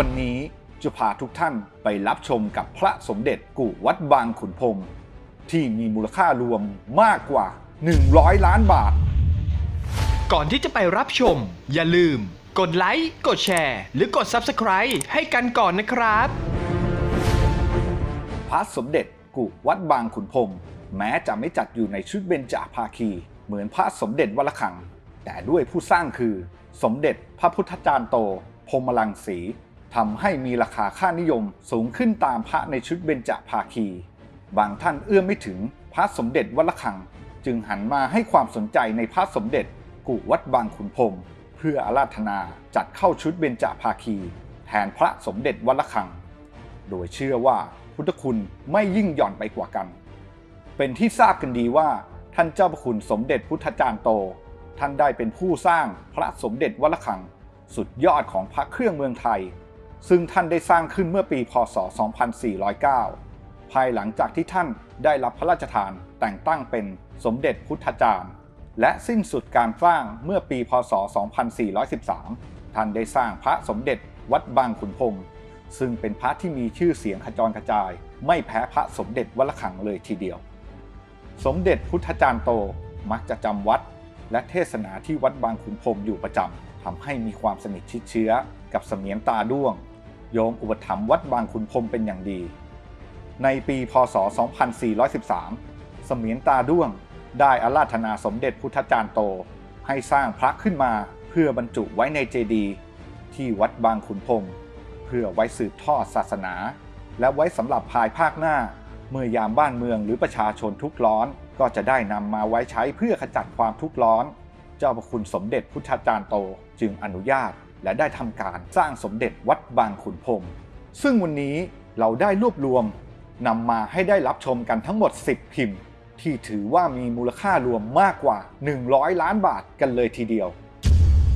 วันนี้จะพาทุกท่านไปรับชมกับพระสมเด็จกู่วัดบางขุนพรหมที่มีมูลค่ารวมมากกว่า 100 ล้านบาท ก่อนที่จะไปรับชม อย่าลืม กดไลค์กดแชร์ หรือกด Subscribe ให้กันก่อนนะครับ พระสมเด็จกุวัดบางขุนพรหมแม้จะไม่จัดอยู่ในชุดเบญจภาคี เหมือนพระสมเด็จวัดระฆัง แต่ด้วยผู้สร้างคือ สมเด็จพระพุทธจารย์โตพรหมลังสี ทำให้มีราคาค่านิยมสูงขึ้นตามพระในชุดเบญจภาคี บางท่านเอื้อมไม่ถึงพระสมเด็จวัดระฆัง จึงหันมาให้ความสนใจในพระสมเด็จกุวัดบางขุนพรมเพื่ออาราธนาจัดเข้าชุดเบญจภาคี แทนพระสมเด็จวัดระฆัง โดยเชื่อว่าพุทธคุณไม่ยิ่งหย่อนไปกว่ากัน เป็นที่ทราบกันดีว่าท่านเจ้าพระคุณสมเด็จพุทธจารย์โต ท่านได้เป็นผู้สร้างพระสมเด็จวัดระฆัง สุดยอดของพระเครื่องเมืองไทย ซึ่งท่านได้สร้างขึ้นเมื่อปีพศ 2409 ภายหลังจากที่ท่านได้รับพระราชทานแต่งตั้งเป็นสมเด็จพุทธจารย์ และสิ้นสุดการสร้างเมื่อปีพศ 2413 ท่านได้สร้างพระสมเด็จวัดบางขุนพรมซึ่งเป็นพระที่มีชื่อเสียงขจรกระจาย ไม่แพ้พระสมเด็จวัดระฆังเลยทีเดียว สมเด็จพุทธจารย์โตมักจะจำวัด และเทศนาที่วัดบางขุนพรมอยู่ประจำทำให้มีความสนิทชิดเชื้อกับเสมียนตาด้วง โยมอุปถัมภ์วัดบางขุนพรมเป็นอย่างดี ในปีพศ 2413 เสมียนตาด้วงได้อาราธนาสมเด็จพุทธจารย์โต ให้สร้างพระขึ้นมาเพื่อบรรจุไว้ในเจดีย์ที่วัดบางขุนพรมเพื่อไว้สืบทอดศาสนา และไว้สำหรับภายภาคหน้า เมื่อยามบ้านเมืองหรือประชาชนทุกข์ร้อนก็จะได้นำมาไว้ใช้เพื่อขจัดความทุกข์ร้อน เจ้าพระคุณสมเด็จพุทธจารย์โตจึงอนุญาตและได้ทำการสร้างสมเด็จวัดบางขุนพรมซึ่งวันนี้เราได้รวบรวมนำมาให้ได้รับชมกันทั้งหมด 10 พิมพ์ ที่ถือว่ามีมูลค่ารวมมากกว่า 100 ล้านบาทกันเลยทีเดียว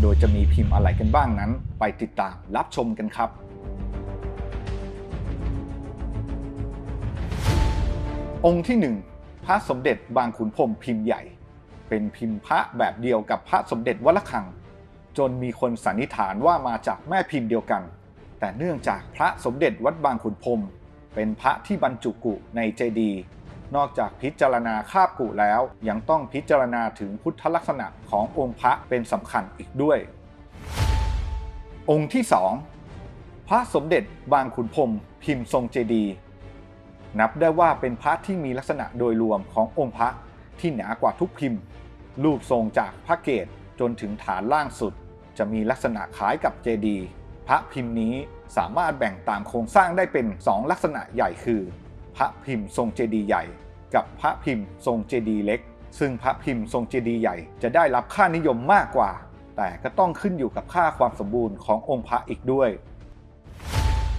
โดยจะมีพิมพ์อะไรกันบ้างนั้น ไปติดตามรับชมกันครับองค์ที่ 1 พระสมเด็จบางขุนพรมพิมพ์ใหญ่ เป็นพิมพ์พระแบบเดียวกับพระสมเด็จวัดระฆัง จนมีคนสันนิษฐานว่ามาจากแม่พิมพ์เดียวกัน แต่เนื่องจากพระสมเด็จวัดบางขุนพรมเป็นพระที่บรรจุกุในเจดีย์นอกจากพิจารณาคาบกุแล้วยังต้องพิจารณาถึงพุทธลักษณะขององค์พระเป็นสำคัญอีกด้วย องค์ที่ 2 พระสมเด็จบางขุนพรมพิมพ์ทรงเจดีย์นับได้ว่าเป็นพระที่มีลักษณะโดยรวมขององค์พระที่หนากว่าทุกพิมพ์ รูปทรงจากพระเกศจนถึงฐานล่างสุด จะมีลักษณะคล้ายกับเจดีพระพิมพ์นี้สามารถแบ่งตามโครงสร้างได้เป็น 2 ลักษณะใหญ่คือ พระพิมพ์ทรงเจดีย์ใหญ่ กับพระพิมพ์ทรงเจดีเล็ก ซึ่งพระพิมพ์ทรงเจดีใหญ่จะได้รับค่านิยมมากกว่า แต่ก็ต้องขึ้นอยู่กับค่าความสมบูรณ์ขององค์พระอีกด้วย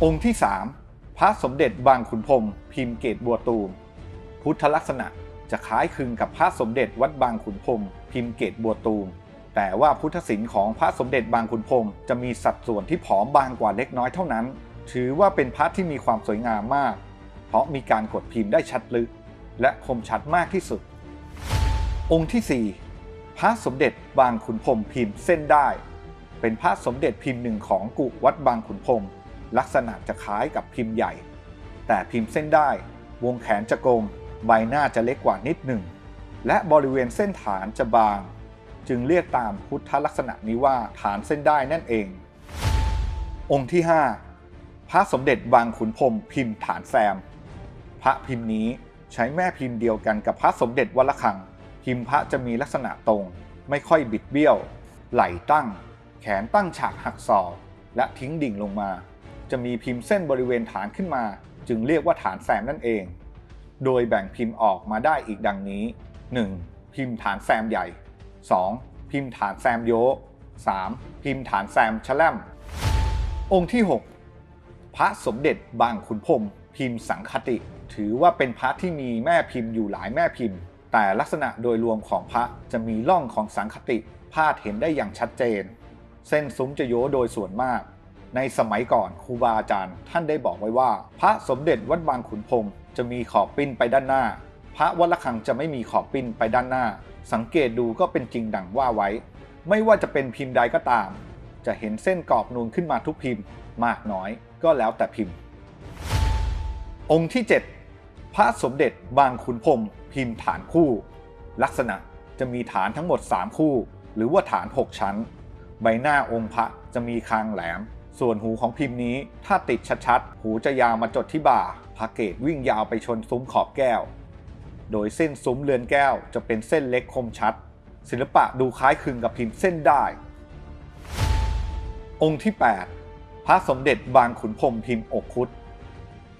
องค์ที่ 3 พระสมเด็จบางขุนพรมพิมพ์เกตบัวตูมพุทธลักษณะจะคล้ายคลึงกับพระสมเด็จวัดบางขุนพรมพิมพ์เกตบัวตูม แต่ว่าพุทธศิลป์ของพระสมเด็จบางขุนพรมจะมีสัดส่วนที่ผอมบางกว่าเล็กน้อยเท่านั้น ถือว่าเป็นพระที่มีความสวยงามมาก เพราะมีการกดพิมพ์ได้ชัดลึก และคมชัดมากที่สุด องค์ที่ 4 พระสมเด็จบางขุนพรมพิมพ์เส้นได้ เป็นพระสมเด็จพิมพ์หนึ่งของกุวัดบางขุนพรมลักษณะจะคล้ายกับพิมพ์ใหญ่ แต่พิมพ์เส้นได้ วงแขนจะกลม ใบหน้าจะเล็กกว่านิดหนึ่ง และบริเวณเส้นฐานจะบาง จึงเรียกตามพุทธลักษณะนี้ว่าฐานเส้นได้นั่นเอง องค์ที่ 5 พระสมเด็จบางขุนพรมพิมพ์ฐานแซม พระพิมพ์นี้ใช้แม่พิมพ์เดียวกันกับพระสมเด็จวัดระฆัง พิมพ์พระจะมีลักษณะตรง ไม่ค่อยบิดเบี้ยว ไหลตั้ง แขนตั้งฉากหักศอกและทิ้งดิ่งลงมา จะมีพิมพ์เส้นบริเวณฐานขึ้นมา จึงเรียกว่าฐานแซมนั่นเอง โดยแบ่งพิมพ์ออกมาได้อีกดังนี้ 1. พิมพ์ฐานแซมใหญ่ 2. พิมพ์ฐานแซมโย 3. พิมพ์ฐานแซมชะแลมองค์ที่ 6 พระสมเด็จบางขุนพรมพิมพ์สังคติ ถือว่าเป็นพระที่มีแม่พิมพ์อยู่หลายแม่พิมพ์ แต่ลักษณะโดยรวมของพระจะมีร่องของสังคติพาดเห็นได้อย่างชัดเจน เส้นซุ้มจะโยโดยส่วนมาก ในสมัยก่อนครูบาอาจารย์ท่านได้บอกไว้ว่า พระสมเด็จวัดบางขุนพรมจะมีขอบปิ้นไปด้านหน้า ระวัดระฆังจะไม่มีขอบปิ้นไปด้านหน้า สังเกตดูก็เป็นจริงดังว่าไว้ ไม่ว่าจะเป็นพิมพ์ใดก็ตาม จะเห็นเส้นกรอบนูนขึ้นมาทุกพิมพ์ มากน้อยก็แล้วแต่พิมพ์ องค์ที่ 7 พระสมเด็จบางขุนพรมพิมพ์ฐานคู่ ลักษณะจะมีฐานทั้งหมด 3 คู่ หรือว่าฐาน 6 ชั้น ใบหน้าองค์พระจะมีคางแหลม ส่วนหูของพิมพ์นี้ถ้าติดชัดๆ หูจะยาวมาจดที่บ่าพระเกตวิ่งยาวไปชนซุ้มขอบแก้ว โดยเส้นซุ้มเรือนแก้วจะเป็นเส้นเล็กคมชัด ศิลปะดูคล้ายคลึงกับพิมพ์เส้นได้ องค์ที่ 8 พระสมเด็จบางขุนพรมพิมพ์อกคุด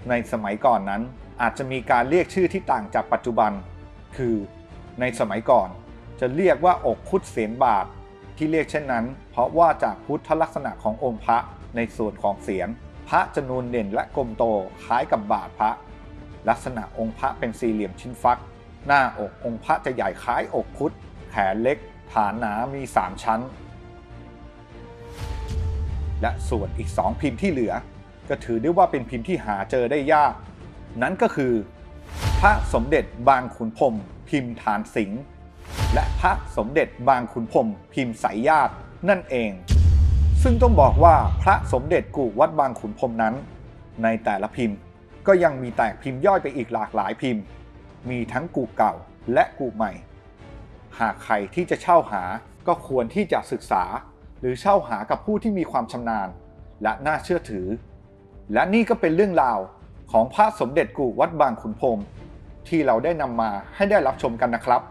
ในสมัยก่อนนั้นอาจจะมีการเรียกชื่อที่ต่างจากปัจจุบัน คือ ในสมัยก่อนจะเรียกว่าอกคุดเสียนบาท ที่เรียกเช่นนั้น เพราะว่าจากพุทธลักษณะขององค์พระในส่วนของเสียนพระจะนูนเด่นและกลมโตคล้ายกับบาทพระ ลักษณะองค์พระเป็นสี่เหลี่ยมชิ้นฟัก หน้าอกองค์พระจะใหญ่คล้ายอกคุด แขนเล็ก ฐานหนามี 3 ชั้น และส่วนอีก 2 พิมพ์ที่เหลือ ก็ถือได้ว่าเป็นพิมพ์ที่หาเจอได้ยาก นั่นก็คือ พระสมเด็จบางขุนพรมพิมพ์ฐานสิงห์และพระสมเด็จบางขุนพรมพิมพ์สายญาตินั่นเอง ซึ่งต้องบอกว่าพระสมเด็จกู่วัดบางขุนพรมนั้น ในแต่ละพิมพ์ ก็ยังมีแตกพิมพ์ย่อยไปอีกหลากหลายพิมพ์ มีทั้งกูเก่าและกูใหม่ หากใครที่จะเช่าหาก็ควรที่จะศึกษา หรือเช่าหากับผู้ที่มีความชำนาญ และน่าเชื่อถือ และนี่ก็เป็นเรื่องราวของพระสมเด็จกูวัดบางขุนพรมที่เราได้นำมาให้ได้รับชมกันนะครับ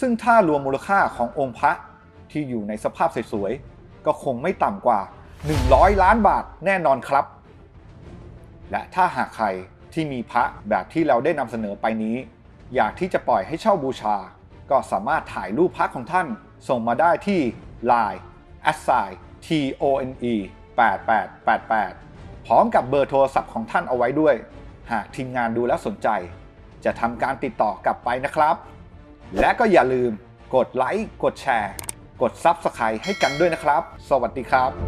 ซึ่งถ้ารวมมูลค่าขององค์พระที่อยู่ในสภาพสวยๆก็คงไม่ต่ำกว่า 100 ล้านบาทแน่นอนครับ และถ้าหากใครที่มีพระแบบที่เราได้นำเสนอไปนี้ อยากที่จะปล่อยให้เช่าบูชา ก็สามารถถ่ายรูปพระของท่าน ส่งมาได้ที่ Line s i t o n e 8888 พร้อมกับเบอร์โทรศัพท์ของท่านเอาไว้ด้วย หากทีมงานดูแล้วสนใจ จะทำการติดต่อกลับไปนะครับ และก็อย่าลืมกดไลค์ กดแชร์ กด Subscribe ให้กันด้วยนะครับ สวัสดีครับ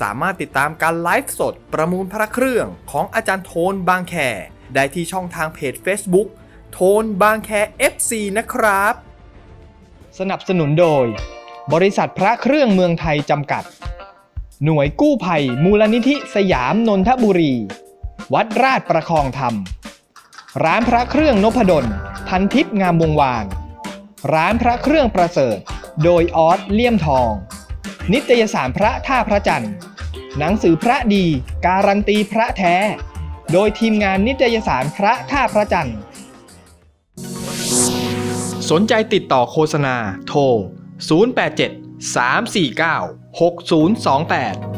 สามารถติดตามการไลฟ์สดประมูลพระเครื่องของอาจารย์โทนบางแค ได้ที่ช่องทางเพจ Facebook โทนบางแค FC นะครับ สนับสนุนโดย บริษัทพระเครื่องเมืองไทยจำกัด หน่วยกู้ภัยมูลนิธิสยามนนทบุรี วัดราชประคองธรรม ร้านพระเครื่องนพดลพันทิพย์งามวงวาน ร้านพระเครื่องประเสริฐ โดยออสเลี่ยมทอง นิตยสารพระท่าพระจันทร์ หนังสือพระดี การันตีพระแท้ โดยทีมงานนิตยสารพระท่าพระจันทร์ สนใจติดต่อโฆษณาโทร 087 349 6028